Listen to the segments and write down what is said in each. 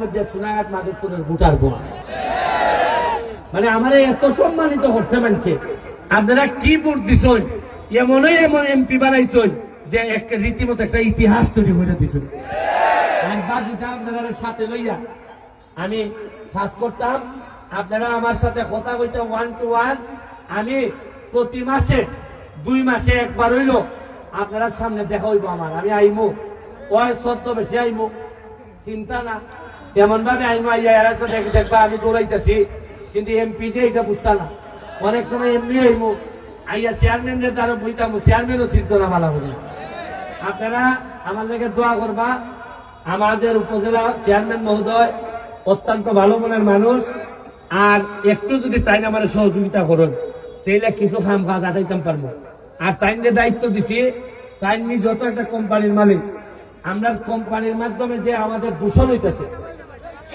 মধ্যে সোনাঘাট মাধবপুরের ভোটার বোমা। মানে আমার এত সম্মানিত করছে মানছে আপনারা কি ভোট দিছেন? এমনই এমন এমপি বানাইছেন যে একটা রীতিমতো একটা ইতিহাস তৈরি দিছেন। আর বাকিটা আপনাদের সাথে লইয়া আমি কাজ করতাম। আপনারা আমার সাথে কথা বলতে ওয়ান টু ওয়ান আমি প্রতি মাসে, দুই মাসে একবার হইল আপনারা সামনে দেখা হইব আমার। আমি আইমু। ওই সত্য বেশি আইমু। চিন্তা না। এমন ভাবে এরা সাথে দেখবা, আমি দৌড়াইতেছি। কিন্তু এমপি যে এটা বুঝতাম না। অনেক সময় এমনি আইমু। আইয়া চেয়ারম্যানের দ্বারা বুঝতাম চেয়ারম্যানও চিন্ত না মালা বলি আপনারা আমার লেগে দোয়া করবা, আমাদের উপজেলা চেয়ারম্যান মহোদয় অত্যন্ত ভালো মনের মানুষ। আর একটু যদি তাই আমার সহযোগিতা করুন, তাইলে কিছু খাম কাজ আটাইতাম পারব। আর তাইনে দায়িত্ব দিছি, তাইনি যত একটা কোম্পানির মালিক। আমরা কোম্পানির মাধ্যমে যে আমাদের দূষণ হইতেছে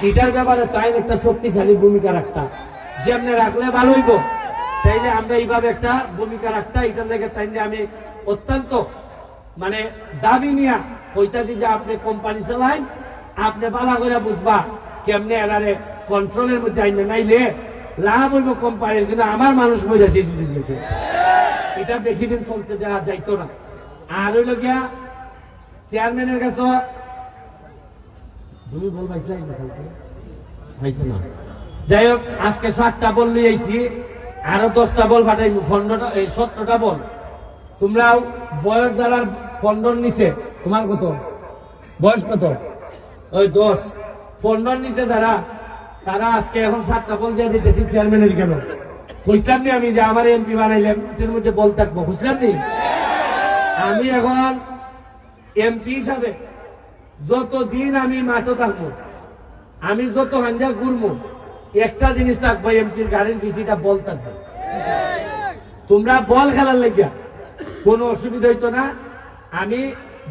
এটার ব্যাপারে তাই একটা শক্তিশালী ভূমিকা রাখতাম যেমনি রাখলে ভালো হইব, তাইলে আমরা এইভাবে একটা ভূমিকা রাখতাম এটার লেগে তাইলে আমি অত্যন্ত মানে দাবি নিয়া কইতাছি যে আপনি কোম্পানি চালাইন, আপনি বালা করে বুঝবা কেমনে এনারে কন্ট্রোলের মধ্যে আইনে নাইলে লাভ হইব কোম্পানির কিন্তু আমার মানুষ মজা শেষ হয়ে গেছে এটা বেশি দিন চলতে দেওয়া যাইতো না। আর হইল গিয়া চেয়ারম্যানের কাছে তুমি যাই হোক, আজকে সাতটা বল নিয়ে আইছি। আরও দশটা বল পাঠাই পনেরোটা, এই সতেরোটা বল। তোমরা বয়স যারা ফন্ডন নিছে তোমার কত? বয়স কত? ওই দশ। ফন্ডন নিছে যারা, তারা আজকে এখন সাতটা বল দিয়ে দিতেছি চেয়ারম্যানের কেন? খুঁজলাম নি আমি যে আমার এমপি বানাইলাম এটার মধ্যে বল থাকব, খুঁজলাম নি? আমি এখন এমপি হিসাবে যতদিন আমি মাঠে থাকব আমি যত হাঞ্জা ঘুরবো একটা জিনিস থাকব এমপির গাড়ির পিছিটা বল থাকবে। তোমরা বল খেলার লাগিয়া, কোনো অসুবিধা হইতো না। আমি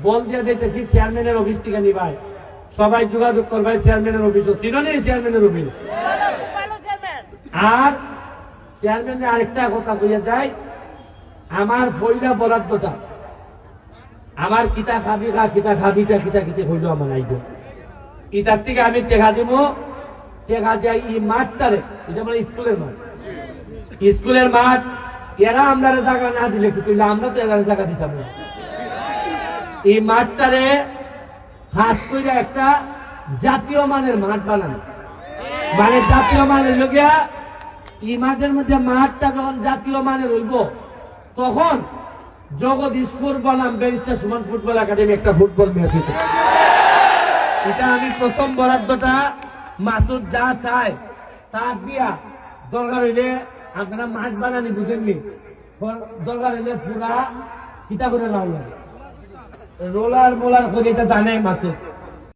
বল দিয়ে দিতেছি চেয়ারম্যানের অফিস থেকে নিবাই। সবাই যোগাযোগ করবাই চেয়ারম্যানের অফিস নেই চেয়ারম্যানের অফিস। আর চেয়ারম্যানের আরেকটা কথা বুঝে যায় আমার ফইলা বরাদ্দটা। আমার কিতা খাবি খা, কিতা খাবিটা কিতা কিতে হইল আমার আইব ইটার থেকে আমি টেকা দিব টেকা দেয় এই মাঠটারে, এটা মানে স্কুলের মাঠ। স্কুলের মাঠ, এরা আমরা জায়গা না দিলে কি তুই আমরা তো এরা জায়গা দিতাম না। এই মাঠটারে খাস করে একটা জাতীয় মানের মাঠ বানানো। মানে জাতীয় মানের লোকিয়া এই মাঠের মধ্যে মাঠটা যখন জাতীয় মানের হইব, তখন জগদীশপুর বনাম ব্যারিস্টার সুমন ফুটবল একাডেমি, একটা ফুটবল ম্যাচ হয়েছে এটা আমি প্রথম বরাদ্দটা মাসুদ যা চায় তা দিয়া দরকার হইলে আপনারা মাছ বানানি বুঝেননি দরকার হইলে পুরা কিতা করে লাউ লাগে। রোলার মোলার করে, এটা জানে মাসুদ।